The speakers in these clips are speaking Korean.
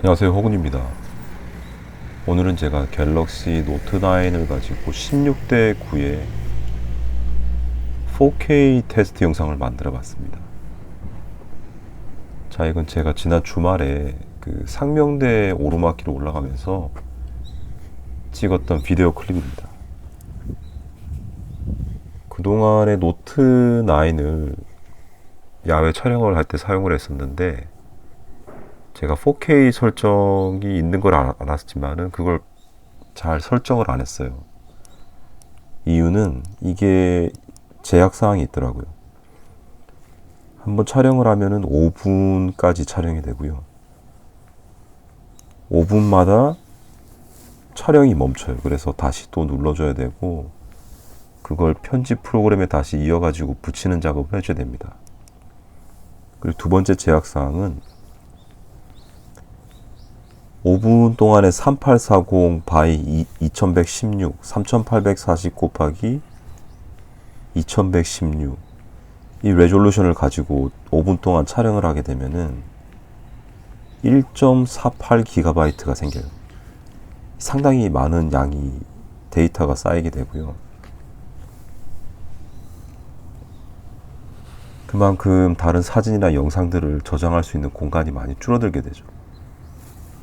안녕하세요 호군입니다. 오늘은 제가 갤럭시 노트 9을 가지고 16대 9의 4K 테스트 영상을 만들어 봤습니다. 자 이건 제가 지난 주말에 그 상명대 오르막길을 올라가면서 찍었던 비디오 클립입니다. 그동안의 노트 9을 야외 촬영을 할 때 사용을 했었는데 제가 4K 설정이 있는 걸 알- 알았지만은 그걸 잘 설정을 안 했어요. 이유는 이게 제약 사항이 있더라고요. 한번 촬영을 하면은 5분까지 촬영이 되고요. 5분마다 촬영이 멈춰요. 그래서 다시 또 눌러줘야 되고 그걸 편집 프로그램에 다시 이어가지고 붙이는 작업을 해줘야 됩니다. 그리고 두 번째 제약 사항은 5분 동안에 3840 바이 2116, 3840 곱하기 2116. 이 레졸루션을 가지고 5분 동안 촬영을 하게 되면은 1.48기가바이트가 생겨요. 상당히 많은 양이 데이터가 쌓이게 되고요. 그만큼 다른 사진이나 영상들을 저장할 수 있는 공간이 많이 줄어들게 되죠.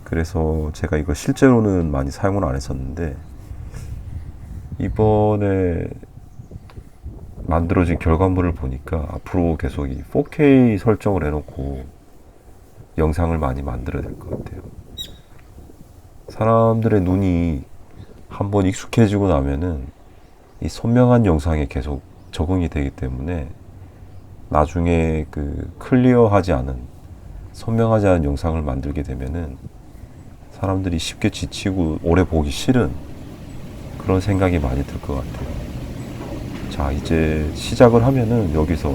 그래서 제가 이거 실제로는 많이 사용을 안 했었는데 이번에 만들어진 결과물을 보니까 앞으로 계속 이 4K 설정을 해놓고 영상을 많이 만들어야 될 것 같아요. 사람들의 눈이 한번 익숙해지고 나면은 이 선명한 영상에 계속 적응이 되기 때문에 나중에 그 클리어하지 않은 선명하지 않은 영상을 만들게 되면은 사람들이 쉽게 지치고 오래 보기 싫은 그런 생각이 많이 들 것 같아요. 자, 이제 시작을 하면은 여기서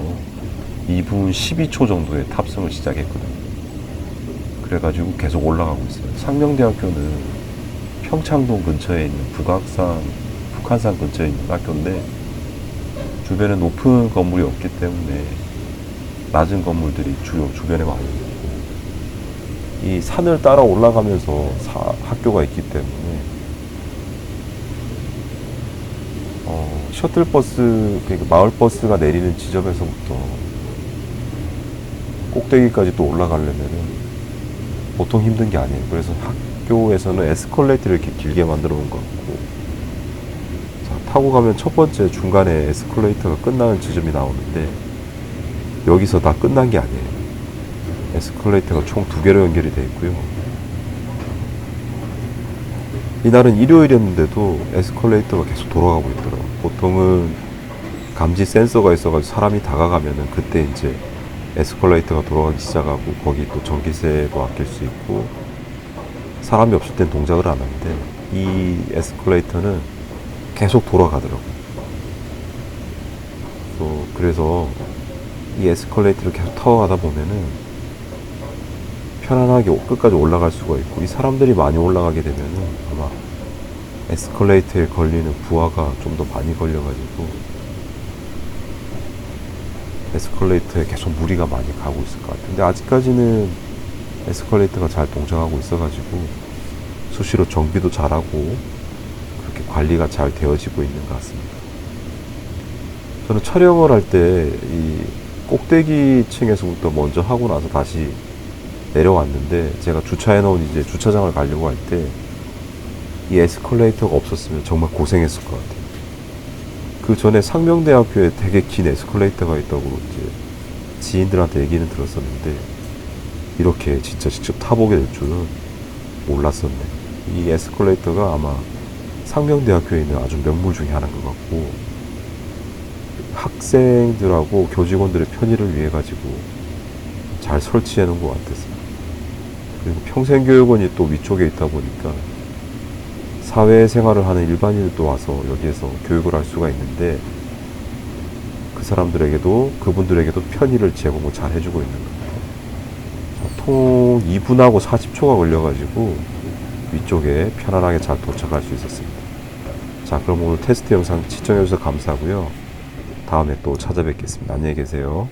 2분 12초 정도의 탑승을 시작했거든요. 그래가지고 계속 올라가고 있어요. 상명대학교는 평창동 근처에 있는 북악산, 북한산 근처에 있는 학교인데 주변에 높은 건물이 없기 때문에 낮은 건물들이 주요 주변에 많이 있고 이 산을 따라 올라가면서 사- 학교가 있기 때문에 어, 셔틀버스 그러니까 마을 버스가 내리는 지점에서부터 꼭대기까지 또 올라가려면은 보통 힘든 게 아니에요. 그래서 학교에서는 에스컬레이터를 이렇게 길게 만들어 놓은 것 같고 자, 타고 가면 첫 번째 중간에 에스컬레이터가 끝나는 지점이 나오는데 여기서 다 끝난 게 아니에요. 에스컬레이터가 총 두 개로 연결이 되어 있고요. 이날은 일요일이었는데도 에스컬레이터가 계속 돌아가고 있더라고요. 보통은 감지 센서가 있어가지고 사람이 다가가면은 그때 이제 에스컬레이터가 돌아가기 시작하고 거기 또 전기세도 아낄 수 있고 사람이 없을 땐 동작을 안 하는데 이 에스컬레이터는 계속 돌아가더라고요. 또 그래서 이 에스컬레이터를 계속 타고 가다 보면은 편안하게 끝까지 올라갈 수가 있고 이 사람들이 많이 올라가게 되면은 아마 에스컬레이터에 걸리는 부하가 좀 더 많이 걸려가지고 에스컬레이터에 계속 무리가 많이 가고 있을 것 같아요. 근데 아직까지는 에스컬레이터가 잘 동작하고 있어가지고 수시로 정비도 잘하고 그렇게 관리가 잘 되어지고 있는 것 같습니다. 저는 촬영을 할 때 이 꼭대기 층에서부터 먼저 하고 나서 다시 내려왔는데 제가 주차해 놓은 이제 주차장을 가려고 할 때 이 에스컬레이터가 없었으면 정말 고생했을 것 같아요. 그 전에 상명대학교에 되게 긴 에스컬레이터가 있다고 이제 지인들한테 얘기는 들었었는데 이렇게 진짜 직접 타보게 될 줄은 몰랐었네. 이 에스컬레이터가 아마 상명대학교에 있는 아주 명물 중에 하나인 것 같고 학생들하고 교직원들의 편의를 위해 가지고 잘 설치해 놓은 것 같았어요. 그리고 평생교육원이 또 위쪽에 있다 보니까 사회생활을 하는 일반인들도 와서 여기에서 교육을 할 수가 있는데 그 사람들에게도 그분들에게도 편의를 제공을 잘 해주고 있는. 자, 통 2분하고 40초가 걸려가지고 위쪽에 편안하게 잘 도착할 수 있었습니다. 자, 그럼 오늘 테스트 영상 시청해주셔서 감사하고요. 다음에 또 찾아뵙겠습니다. 안녕히 계세요.